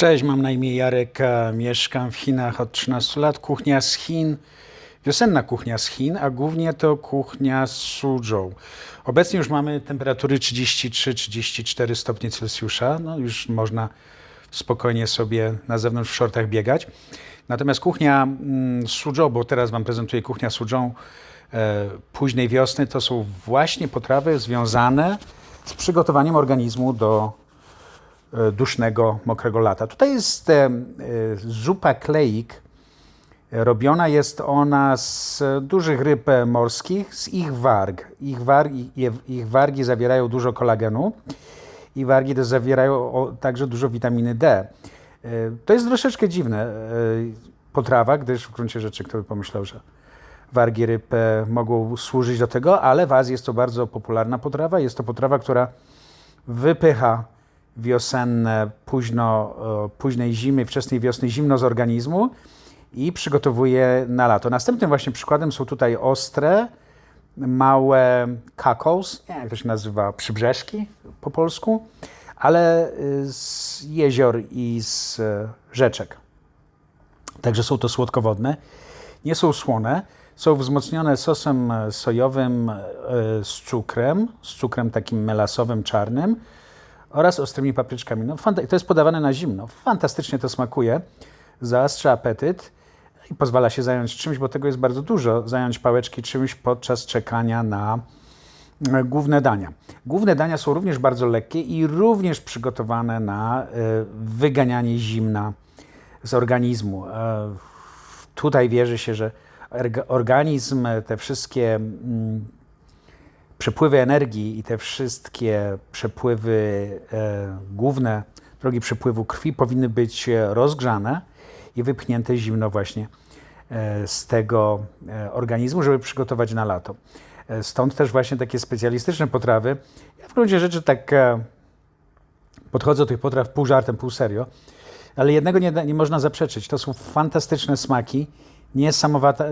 Cześć, mam na imię Jarek, a mieszkam w Chinach od 13 lat. Kuchnia z Chin, wiosenna kuchnia z Chin, a głównie to kuchnia z Suzhou. Obecnie już mamy temperatury 33-34 stopnie Celsjusza. No już można spokojnie sobie na zewnątrz w shortach biegać. Natomiast kuchnia mm, Suzhou, bo teraz Wam prezentuję kuchnia Suzhou e, późnej wiosny, to są właśnie potrawy związane z przygotowaniem organizmu do e, dusznego, mokrego lata. Tutaj jest e, e, zupa kleik. Robiona jest ona z dużych ryb e, morskich, z ich warg. Ich, wargi, ich wargi zawierają dużo kolagenu i wargi też zawierają także dużo witaminy D. E, To jest troszeczkę dziwne e, potrawa, gdyż w gruncie rzeczy kto by pomyślał, że wargi ryb e, mogą służyć do tego, ale w Azji jest to bardzo popularna potrawa. Jest to potrawa, która wypycha wiosenne, późno, e, późnej zimy, wczesnej wiosny zimno z organizmu i przygotowuje na lato. Następnym właśnie przykładem są tutaj ostre, małe kakos, nie jak to się nazywa, przybrzeżki po polsku, ale y, z jezior i z e, rzeczek. Także są to słodkowodne. Nie są słone. Są wzmocnione sosem e, sojowym z cukrem, z cukrem takim melasowym, czarnym oraz ostrymi papryczkami. No, to jest podawane na zimno. Fantastycznie to smakuje. Zaostrza apetyt i pozwala się zająć czymś, bo tego jest bardzo dużo, zająć pałeczki czymś podczas czekania na e, główne dania. Główne dania są również bardzo lekkie i również przygotowane na e, wyganianie zimna z organizmu. E, Tutaj wierzy się, że organizm, te wszystkie mm, przepływy energii i te wszystkie przepływy e, główne, drogi przepływu krwi powinny być e, rozgrzane i wypchnięte zimno właśnie e, z tego e, organizmu, żeby przygotować na lato. E, Stąd też właśnie takie specjalistyczne potrawy. Ja w gruncie rzeczy tak e, podchodzę do tych potraw pół żartem, pół serio, ale jednego nie, nie można zaprzeczyć. To są fantastyczne smaki,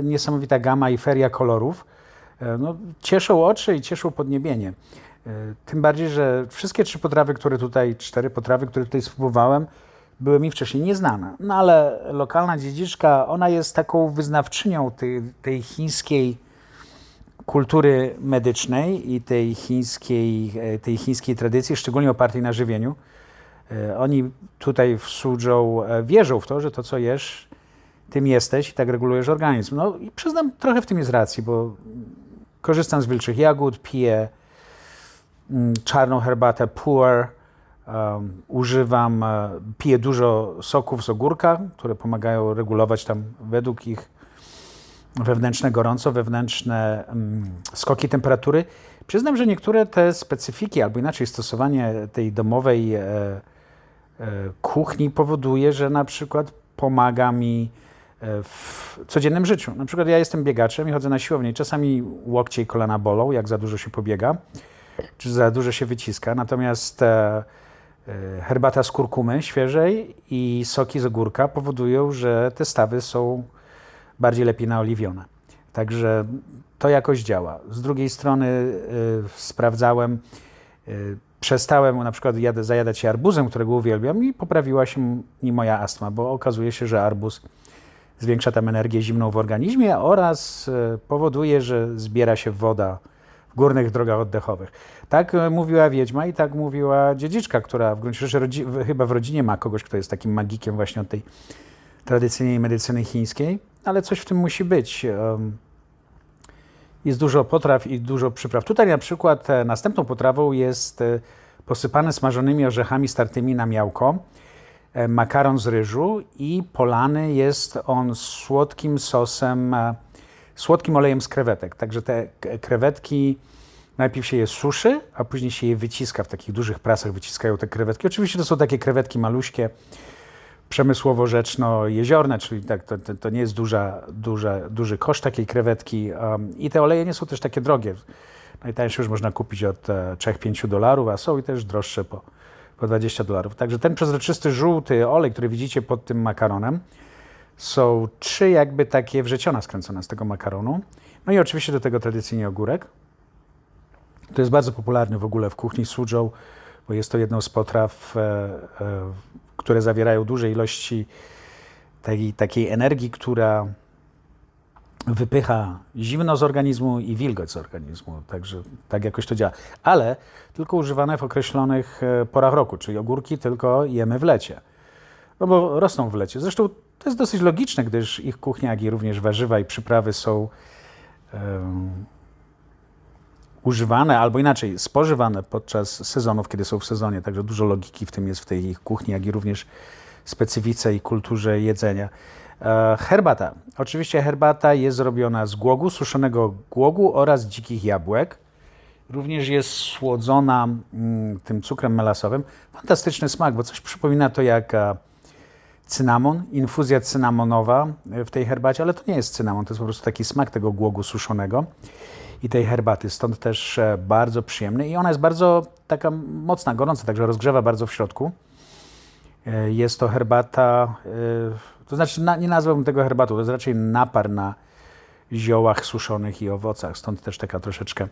niesamowita gama i feria kolorów. E, No, cieszą oczy i cieszą podniebienie. E, Tym bardziej, że wszystkie trzy potrawy, które tutaj, cztery potrawy, które tutaj spróbowałem, były mi wcześniej nieznane. No ale lokalna dziedziczka, ona jest taką wyznawczynią tej, tej chińskiej kultury medycznej i tej chińskiej, e, tej chińskiej tradycji, szczególnie opartej na żywieniu. Oni tutaj w Suzhou wierzą w to, że to, co jesz, tym jesteś i tak regulujesz organizm. No i przyznam, trochę w tym jest racji, bo korzystam z wilczych jagód, piję mm, czarną herbatę puer, um, używam, e, piję dużo soków z ogórka, które pomagają regulować tam według ich wewnętrzne gorąco, wewnętrzne mm, skoki temperatury. Przyznam, że niektóre te specyfiki, albo inaczej stosowanie tej domowej e, e, kuchni powoduje, że na przykład pomaga mi w codziennym życiu. Na przykład ja jestem biegaczem i chodzę na siłownię czasami łokcie i kolana bolą, jak za dużo się pobiega, czy za dużo się wyciska. Natomiast e, e, herbata z kurkumy świeżej i soki z ogórka powodują, że te stawy są bardziej lepiej naoliwione. Także to jakoś działa. Z drugiej strony sprawdzałem, przestałem na przykład jadę, zajadać się arbuzem, którego uwielbiam i poprawiła się mi moja astma, bo okazuje się, że arbuz zwiększa tam energię zimną w organizmie oraz y, powoduje, że zbiera się woda w górnych drogach oddechowych. Tak y, mówiła wiedźma i tak mówiła dziedziczka, która w gruncie rzeczy chyba w rodzinie ma kogoś, kto jest takim magikiem właśnie od tej tradycyjnej medycyny chińskiej, ale coś w tym musi być. Jest dużo potraw i dużo przypraw. Tutaj na przykład e, następną potrawą jest e, posypane smażonymi orzechami startymi na miałko e, makaron z ryżu i polany jest on słodkim sosem, e, słodkim olejem z krewetek. Także te krewetki najpierw się je suszy, a później się je wyciska w takich dużych prasach, wyciskają te krewetki. Oczywiście to są takie krewetki maluśkie, przemysłowo-rzeczno-jeziorne, czyli tak, to, to, nie jest duża, duża, duży koszt takiej krewetki. Um, I te oleje nie są też takie drogie. Najtańsze już można kupić od e, 3-5 dolarów, a są i też droższe po, po 20 dolarów. Także ten przezroczysty żółty olej, który widzicie pod tym makaronem, są trzy jakby takie wrzeciona skręcone z tego makaronu. No i oczywiście do tego tradycyjnie ogórek. To jest bardzo popularny w ogóle w kuchni Suzhou, bo jest to jedną z potraw, e, e, które zawierają duże ilości takiej, takiej energii, która wypycha zimno z organizmu i wilgoć z organizmu. Także tak jakoś to działa. Ale tylko używane w określonych e, porach roku, czyli ogórki tylko jemy w lecie. No bo rosną w lecie. Zresztą to jest dosyć logiczne, gdyż ich kuchnia, jak i również warzywa i przyprawy są um, używane, albo inaczej, spożywane podczas sezonów, kiedy są w sezonie. Także dużo logiki w tym jest w tej ich kuchni, jak i również specyfice i kulturze jedzenia. E, herbata. Oczywiście herbata jest zrobiona z głogu, suszonego głogu oraz dzikich jabłek. Również jest słodzona mm, tym cukrem melasowym. Fantastyczny smak, bo coś przypomina to jak e, cynamon, infuzja cynamonowa w tej herbacie, ale to nie jest cynamon, to jest po prostu taki smak tego głogu suszonego i tej herbaty, stąd też e, bardzo przyjemny i ona jest bardzo taka mocna, gorąca, także rozgrzewa bardzo w środku. E, jest to herbata, e, to znaczy nie nazwałbym tego herbatą, to jest raczej napar na ziołach suszonych i owocach, stąd też taka troszeczkę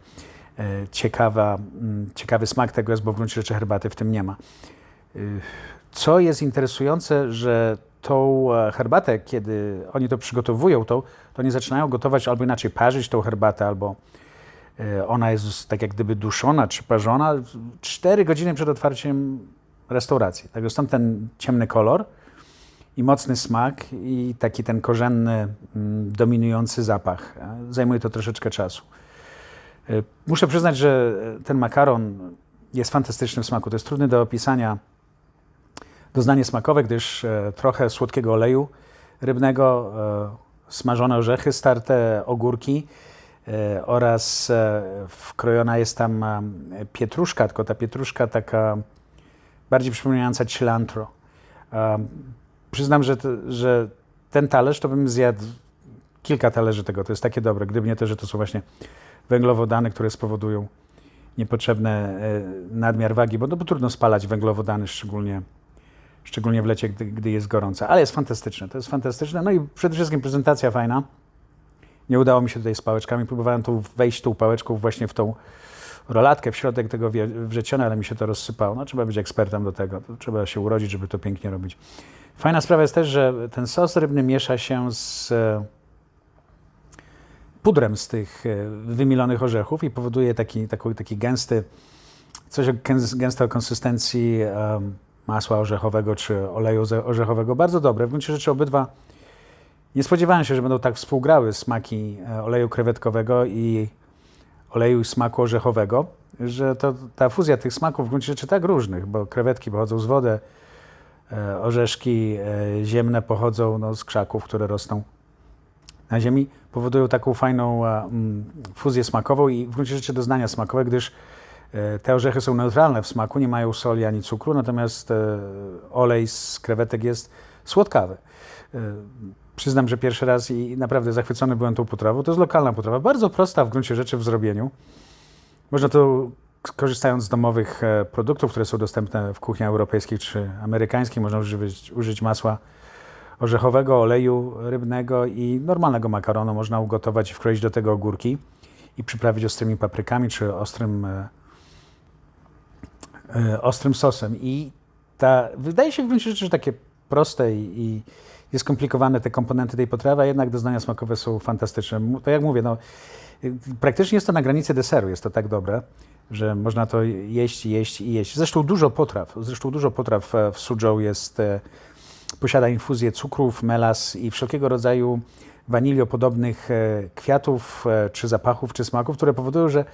ciekawa, mm, ciekawy smak tego jest, bo w gruncie rzeczy herbaty w tym nie ma. Co jest interesujące, że tą herbatę, kiedy oni to przygotowują, to, to oni zaczynają gotować albo inaczej parzyć tą herbatę, albo ona jest tak jak gdyby duszona czy parzona 4 godziny przed otwarciem restauracji. Także stąd ten ciemny kolor i mocny smak i taki ten korzenny, mm, dominujący zapach. Zajmuje to troszeczkę czasu. Muszę przyznać, że ten makaron jest fantastyczny w smaku. To jest trudny do opisania doznanie smakowe, gdyż e, trochę słodkiego oleju rybnego, e, smażone orzechy, starte ogórki e, oraz wkrojona jest tam pietruszka, tylko ta pietruszka taka bardziej przypominająca cilantro. Przyznam, że, że ten talerz to bym zjadł kilka talerzy tego. To jest takie dobre. Gdyby nie to, że to są właśnie węglowodany, które spowodują niepotrzebny nadmiar wagi, bo, no, bo trudno spalać węglowodany, szczególnie szczególnie w lecie, gdy, gdy jest gorąco. Ale jest fantastyczne, to jest fantastyczne. No i przede wszystkim prezentacja fajna. Nie udało mi się tutaj z pałeczkami. Próbowałem tu wejść tą pałeczką właśnie w tą rolatkę, w środek tego wrzecione, ale mi się to rozsypało. No, trzeba być ekspertem do tego. Trzeba się urodzić, żeby to pięknie robić. Fajna sprawa jest też, że ten sos rybny miesza się z e, pudrem z tych e, wymilonych orzechów i powoduje taki, taki, taki gęsty, coś gęste o konsystencji um, masła orzechowego czy oleju orzechowego. Bardzo dobre. W gruncie rzeczy obydwa nie spodziewałem się, że będą tak współgrały smaki e, oleju krewetkowego i oleju smaku orzechowego, że to, ta fuzja tych smaków w gruncie rzeczy tak różnych, bo krewetki pochodzą z wody, e, orzeszki e, ziemne pochodzą no, z krzaków, które rosną na ziemi, powodują taką fajną fuzję smakową i w gruncie rzeczy doznania smakowe, gdyż E, te orzechy są neutralne w smaku, nie mają soli ani cukru, natomiast e, olej z krewetek jest słodkawy. E, przyznam, że pierwszy raz i naprawdę zachwycony byłem tą potrawą. To jest lokalna potrawa, bardzo prosta w gruncie rzeczy w zrobieniu. Można to korzystając z domowych produktów, które są dostępne w kuchni europejskiej czy amerykańskiej, można użyć, użyć masła orzechowego, oleju rybnego i normalnego makaronu. Można ugotować i wkroić do tego ogórki i przyprawić ostrymi paprykami czy ostrym E, ostrym sosem. I ta, wydaje się w gruncie rzeczy, że takie proste i, i skomplikowane te komponenty tej potrawy, a jednak doznania smakowe są fantastyczne. To jak mówię, no, praktycznie jest to na granicy deseru, jest to tak dobre, że można to jeść, jeść i jeść. Zresztą dużo potraw, zresztą dużo potraw e, w suzhou jest, e, posiada infuzję cukrów, melas i wszelkiego rodzaju waniliopodobnych kwiatów, czy zapachów, czy smaków, które powodują, że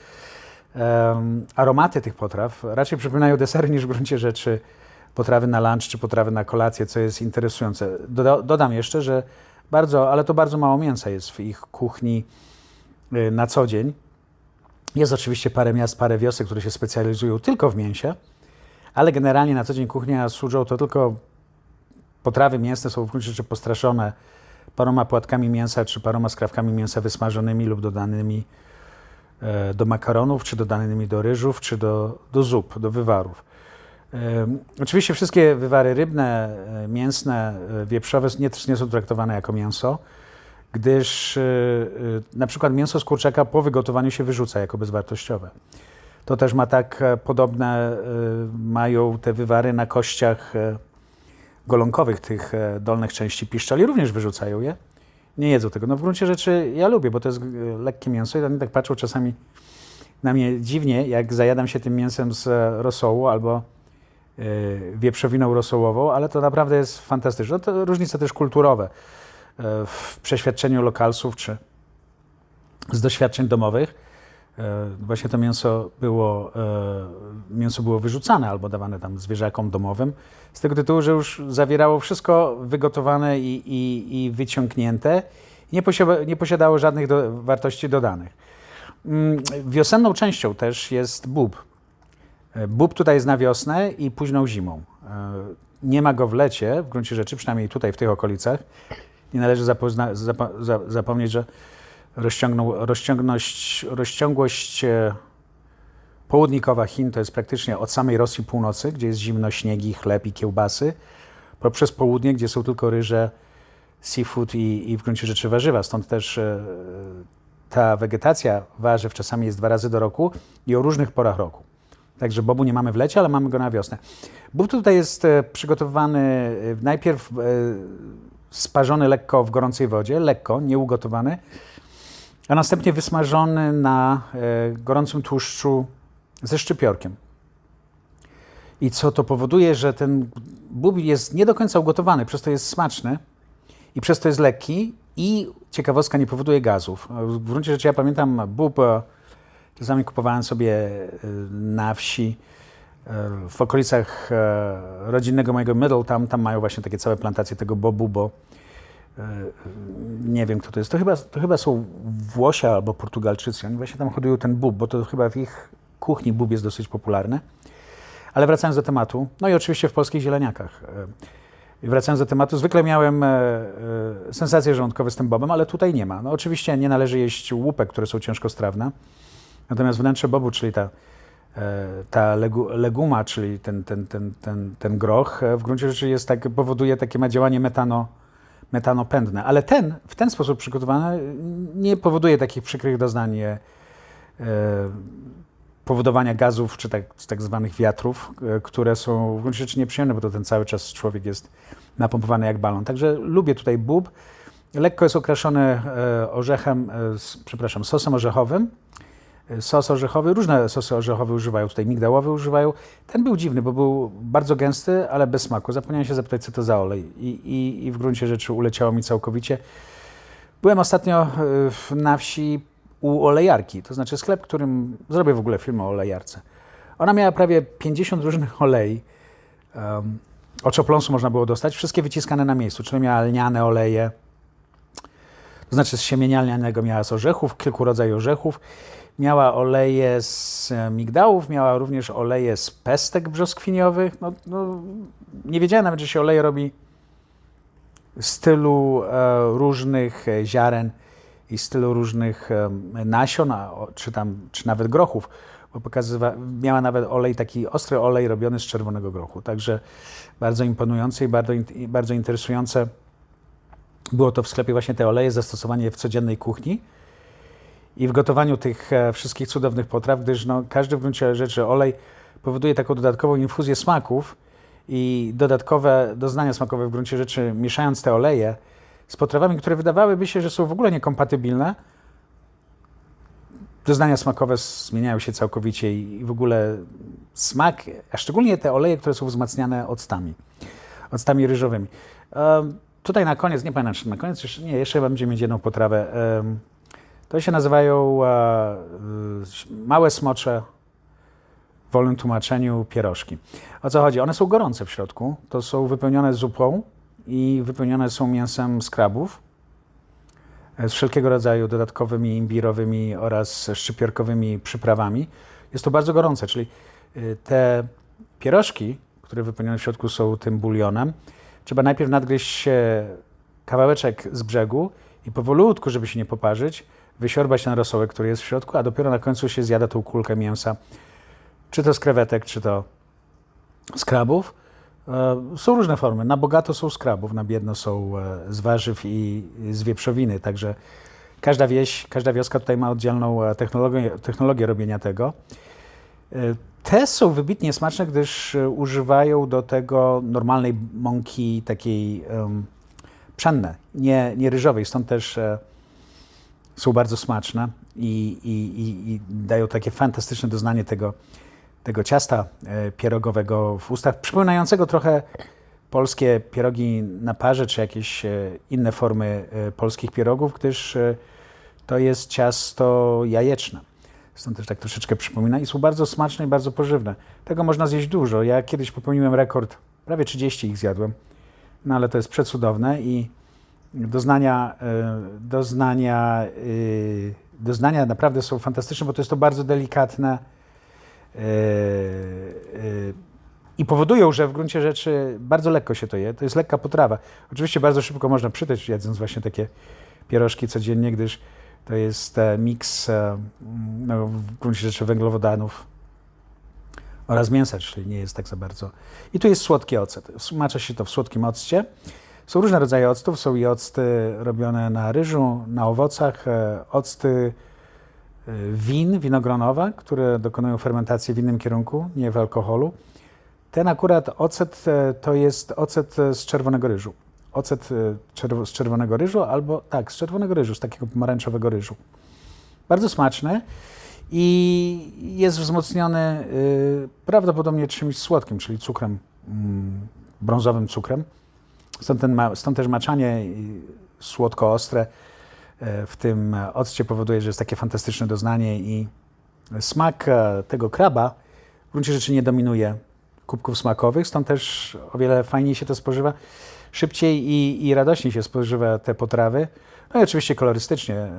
aromaty tych potraw raczej przypominają desery niż w gruncie rzeczy potrawy na lunch czy potrawy na kolację, co jest interesujące. Doda dodam jeszcze, że bardzo, ale to bardzo mało mięsa jest w ich kuchni y, na co dzień. Jest oczywiście parę miast, parę wiosek, które się specjalizują tylko w mięsie, ale generalnie na co dzień kuchnia Suzhou to tylko potrawy mięsne są w gruncie rzeczy postraszone paroma płatkami mięsa czy paroma skrawkami mięsa wysmażonymi lub dodanymi E, do makaronów, czy dodanymi do ryżów, czy do, do zup, do wywarów. E, oczywiście wszystkie wywary rybne, e, mięsne, wieprzowe nie, nie są traktowane jako mięso, gdyż na przykład mięso z kurczaka po wygotowaniu się wyrzuca jako bezwartościowe. To też ma tak podobne, mają te wywary na kościach golonkowych, tych e, dolnych części piszczeli, również wyrzucają je. Nie jedzą tego. No w gruncie rzeczy ja lubię, bo to jest e, lekkie mięso i oni tak patrzą czasami na mnie dziwnie, jak zajadam się tym mięsem z e, rosołu albo e, wieprzowiną rosołową, ale to naprawdę jest fantastyczne. No to różnice też kulturowe e, w przeświadczeniu lokalsów czy z doświadczeń domowych. E, Właśnie to mięso było, e, mięso było wyrzucane albo dawane tam zwierzakom domowym z tego tytułu, że już zawierało wszystko wygotowane i, i, i wyciągnięte nie, nie posiadało żadnych do, wartości dodanych. Mm, Wiosenną częścią też jest bób. E, Bób tutaj jest na wiosnę i późną zimą. E, Nie ma go w lecie, w gruncie rzeczy, przynajmniej tutaj w tych okolicach. Nie należy zapozna, zapomnieć, że rozciągłość e, południkowa Chin to jest praktycznie od samej Rosji północy, gdzie jest zimno, śniegi, chleb i kiełbasy, poprzez południe, gdzie są tylko ryże, seafood i, i w gruncie rzeczy warzywa. Stąd też e, ta wegetacja warzyw czasami jest dwa razy do roku i o różnych porach roku. Także bobu nie mamy w lecie, ale mamy go na wiosnę. Bób tutaj jest e, przygotowywany najpierw sparzony lekko w gorącej wodzie, lekko, nieugotowany, a następnie wysmażony na e, gorącym tłuszczu ze szczypiorkiem. I co to powoduje, że ten bób jest nie do końca ugotowany, przez to jest smaczny i przez to jest lekki i ciekawostka nie powoduje gazów. W gruncie rzeczy ja pamiętam bób, e, czasami kupowałem sobie e, na wsi w okolicach e, rodzinnego mojego Middletown, tam mają właśnie takie całe plantacje tego bobu, bo e, nie wiem kto to jest, to chyba, to chyba są Włosi albo Portugalczycy, oni właśnie tam hodują ten bób, bo to chyba w ich kuchni bób jest dosyć popularny. Ale wracając do tematu, no i oczywiście w polskich zieleniakach. E, Wracając do tematu, zwykle miałem sensacje żołądkowe z tym bobem, ale tutaj nie ma. No oczywiście nie należy jeść łupek, które są ciężkostrawne, natomiast wnętrze bobu, czyli ta, ta legu, leguma, czyli ten, ten, ten, ten, ten groch, e, w gruncie rzeczy jest tak, powoduje takie ma działanie metano, metanopędne. Ale ten, w ten sposób przygotowany, nie powoduje takich przykrych doznań e, e, powodowania gazów, czy tak, tak zwanych wiatrów, e, które są w gruncie rzeczy nieprzyjemne, bo to ten cały czas człowiek jest napompowany jak balon. Także lubię tutaj bób. Lekko jest okraszony e, orzechem, e, przepraszam, sosem orzechowym. Sos orzechowy, różne sosy orzechowe używają, tutaj migdałowy używają. Ten był dziwny, bo był bardzo gęsty, ale bez smaku. Zapomniałem się zapytać, co to za olej i, i, i w gruncie rzeczy uleciało mi całkowicie. Byłem ostatnio e, na wsi u olejarki, to znaczy sklep, którym zrobię w ogóle film o olejarce. Ona miała prawie 50 różnych olei. Um, oczopląsu można było dostać, wszystkie wyciskane na miejscu, czyli miała lniane oleje, to znaczy z siemienia lnianego miała z orzechów, kilku rodzajów orzechów, miała oleje z e, migdałów, miała również oleje z pestek brzoskwiniowych. No, no, nie wiedziałem nawet, że się oleje robi z tylu e, różnych e, ziaren i z tylu różnych nasion, czy, tam, czy nawet grochów, bo pokazywa, miała nawet olej, taki ostry olej robiony z czerwonego grochu. Także bardzo imponujące i bardzo, bardzo interesujące było to w sklepie właśnie te oleje, zastosowanie w codziennej kuchni i w gotowaniu tych e, wszystkich cudownych potraw, gdyż no, każdy w gruncie rzeczy olej powoduje taką dodatkową infuzję smaków i dodatkowe doznania smakowe w gruncie rzeczy, mieszając te oleje z potrawami, które wydawałyby się, że są w ogóle niekompatybilne, doznania smakowe zmieniają się całkowicie i w ogóle smak, a szczególnie te oleje, które są wzmacniane octami, octami ryżowymi. Em, tutaj na koniec, nie pamiętam czy na koniec, jeszcze, nie, jeszcze będziemy mieć jedną potrawę. Em, to się nazywają e, małe smocze, w wolnym tłumaczeniu pierożki. O co chodzi? One są gorące w środku, to są wypełnione zupą i wypełnione są mięsem z krabów, e, z wszelkiego rodzaju dodatkowymi imbirowymi oraz szczypiorkowymi przyprawami. Jest to bardzo gorące, czyli y, te pierożki, które wypełnione w środku są tym bulionem, trzeba najpierw nadgryźć e, kawałeczek z brzegu i powolutku, żeby się nie poparzyć, wysiorbać ten rosołek, który jest w środku, a dopiero na końcu się zjada tą kulkę mięsa, czy to z krewetek, czy to z krabów. E, Są różne formy. Na bogato są z krabów, na biedno są e, z warzyw i z wieprzowiny. Także każda wieś, każda wioska tutaj ma oddzielną e, technologię, technologię robienia tego. Te są wybitnie smaczne, gdyż używają do tego normalnej mąki takiej um, pszenne, nie, nie ryżowej. Stąd też są bardzo smaczne i, i, i, i dają takie fantastyczne doznanie tego, tego ciasta e, pierogowego w ustach, przypominającego trochę polskie pierogi na parze, czy jakieś e, inne formy e, polskich pierogów, gdyż to jest ciasto jajeczne. Stąd też tak troszeczkę przypomina i są bardzo smaczne i bardzo pożywne. Tego można zjeść dużo. Ja kiedyś popełniłem rekord, prawie 30 ich zjadłem, no ale to jest przecudowne i doznania, e, doznania, e, doznania naprawdę są fantastyczne, bo to jest to bardzo delikatne e, i powodują, że w gruncie rzeczy bardzo lekko się to je. To jest lekka potrawa. Oczywiście bardzo szybko można przytyć, jedząc właśnie takie pierożki codziennie, gdyż to jest miks no, w gruncie rzeczy węglowodanów oraz mięsa, czyli nie jest tak za bardzo. I tu jest słodki ocet. Macza się to w słodkim occie. Są różne rodzaje octów. Są i octy robione na ryżu, na owocach, e, octy e, win, winogronowe, które dokonują fermentacji w innym kierunku, nie w alkoholu. Ten akurat ocet e, to jest ocet z czerwonego ryżu. Ocet z czerwonego ryżu albo tak, z czerwonego ryżu, z takiego pomarańczowego ryżu. Bardzo smaczny i jest wzmocniony prawdopodobnie czymś słodkim, czyli cukrem, mm, brązowym cukrem. Stąd, ten, stąd też maczanie słodko-ostre e, w tym occie powoduje, że jest takie fantastyczne doznanie i smak e, tego kraba w gruncie rzeczy nie dominuje kubków smakowych, stąd też o wiele fajniej się to spożywa, szybciej i, i radośniej się spożywa te potrawy. No i oczywiście kolorystycznie, e,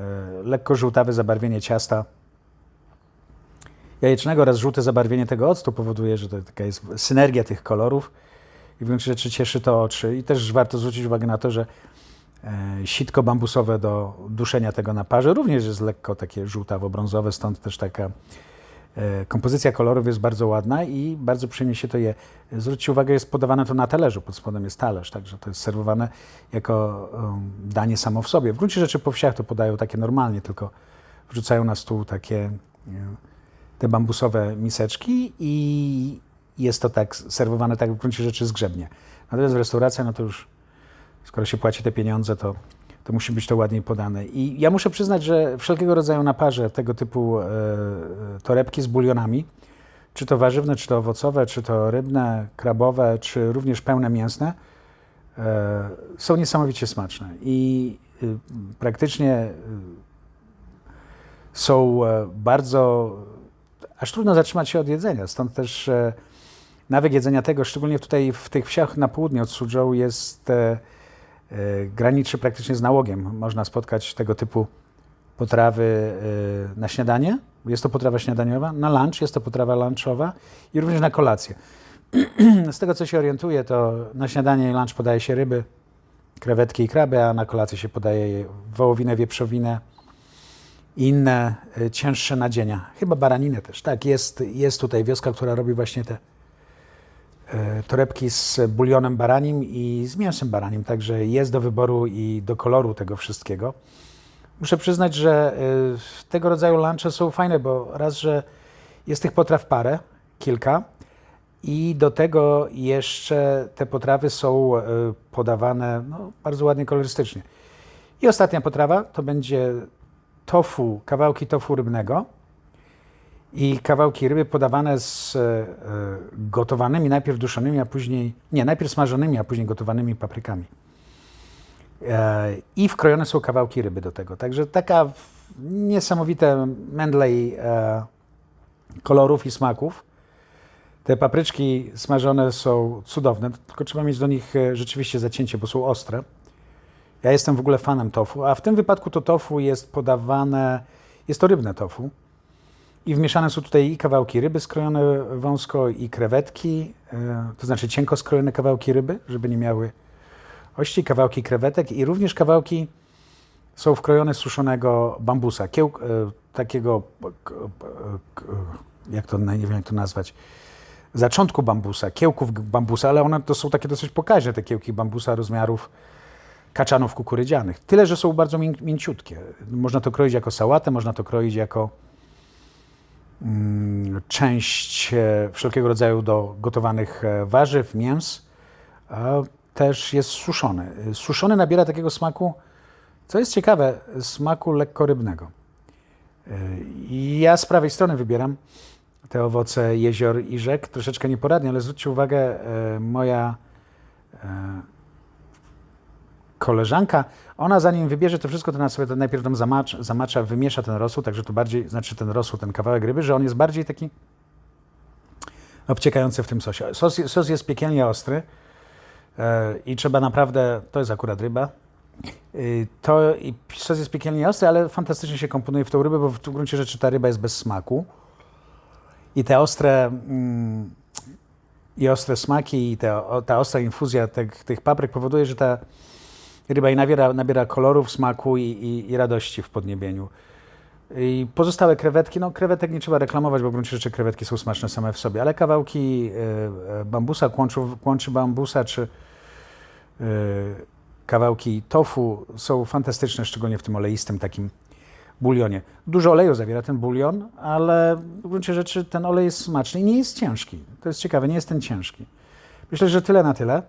lekko żółtawe zabarwienie ciasta jajecznego oraz żółte zabarwienie tego octu powoduje, że to taka jest synergia tych kolorów i w gruncie rzeczy cieszy to oczy. I też warto zwrócić uwagę na to, że e, sitko bambusowe do duszenia tego na parze również jest lekko takie żółtawo-brązowe, stąd też taka e, kompozycja kolorów jest bardzo ładna i bardzo przyjemnie się to je. Zwróćcie uwagę, jest podawane to na talerzu, pod spodem jest talerz, także to jest serwowane jako um, danie samo w sobie. W gruncie rzeczy po wsiach to podają takie normalnie, tylko wrzucają na stół takie te bambusowe miseczki i jest to tak serwowane tak w gruncie rzeczy zgrzebnie. Natomiast w restauracji, no to już skoro się płaci te pieniądze, to, to musi być to ładniej podane. I ja muszę przyznać, że wszelkiego rodzaju naparze tego typu e, torebki z bulionami, czy to warzywne, czy to owocowe, czy to rybne, krabowe, czy również pełne mięsne, e, są niesamowicie smaczne. I y, praktycznie y, są e, bardzo, aż trudno zatrzymać się od jedzenia. Stąd też e, nawyk jedzenia tego, szczególnie tutaj w tych wsiach na południe od Suzhou jest e, e, graniczy praktycznie z nałogiem. Można spotkać tego typu potrawy e, na śniadanie, jest to potrawa śniadaniowa, na lunch jest to potrawa lunchowa i również na kolację. z tego co się orientuję, to na śniadanie i lunch podaje się ryby, krewetki i kraby, a na kolację się podaje wołowinę, wieprzowinę i inne e, cięższe nadzienia. Chyba baraninę też. Tak, jest, jest tutaj wioska, która robi właśnie te torebki z bulionem baranim i z mięsem baranim, także jest do wyboru i do koloru tego wszystkiego. Muszę przyznać, że e, tego rodzaju lunche są fajne, bo raz, że jest tych potraw parę, kilka i do tego jeszcze te potrawy są e, podawane no, bardzo ładnie kolorystycznie. I ostatnia potrawa to będzie tofu, kawałki tofu rybnego i kawałki ryby podawane z e, gotowanymi, najpierw duszonymi, a później, nie, najpierw smażonymi, a później gotowanymi paprykami. E, I wkrojone są kawałki ryby do tego. Także taka niesamowite mendlej e, kolorów i smaków. Te papryczki smażone są cudowne, tylko trzeba mieć do nich rzeczywiście zacięcie, bo są ostre. Ja jestem w ogóle fanem tofu, a w tym wypadku to tofu jest podawane, jest to rybne tofu. I wmieszane są tutaj i kawałki ryby skrojone wąsko, i krewetki, e, to znaczy cienko skrojone kawałki ryby, żeby nie miały ości, kawałki krewetek i również kawałki są wkrojone z suszonego bambusa, kiełk, e, takiego, jak to, nie wiem jak to nazwać, zaczątku bambusa, kiełków bambusa, ale one to są takie dosyć pokaźne, te kiełki bambusa rozmiarów kaczanów kukurydzianych. Tyle, że są bardzo mięciutkie. Można to kroić jako sałatę, można to kroić jako część e, wszelkiego rodzaju do gotowanych e, warzyw, mięs, też jest suszony. E, Suszony nabiera takiego smaku, co jest ciekawe, smaku lekko rybnego. Ja z prawej strony wybieram te owoce jezior i rzek, troszeczkę nieporadnie, ale zwróćcie uwagę, moja koleżanka, ona zanim wybierze to wszystko, to ona sobie to najpierw tam zamacza, wymiesza ten rosół, także to bardziej, znaczy ten rosół, ten kawałek ryby, że on jest bardziej taki obciekający w tym sosie. Sos, sos jest piekielnie ostry e, i trzeba naprawdę, to jest akurat ryba, y, to i sos jest piekielnie ostry, ale fantastycznie się komponuje w tą rybę, bo w gruncie rzeczy ta ryba jest bez smaku. I te ostre, mm, i ostre smaki, i te, ta ostra infuzja tych, tych papryk powoduje, że ta ryba i nabiera, nabiera kolorów, smaku i, i, i radości w podniebieniu. I pozostałe krewetki, no krewetek nie trzeba reklamować, bo w gruncie rzeczy krewetki są smaczne same w sobie, ale kawałki e, bambusa, kłączu, kłączy bambusa, czy e, kawałki tofu są fantastyczne, szczególnie w tym oleistym takim bulionie. Dużo oleju zawiera ten bulion, ale w gruncie rzeczy ten olej jest smaczny i nie jest ciężki. To jest ciekawe, nie jest ten ciężki. Myślę, że tyle na tyle.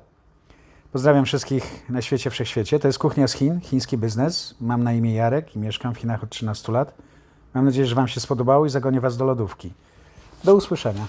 Pozdrawiam wszystkich na świecie, wszechświecie. To jest Kuchnia z Chin, chiński biznes. Mam na imię Jarek i mieszkam w Chinach od 13 lat. Mam nadzieję, że Wam się spodobało i zagonię Was do lodówki. Do usłyszenia.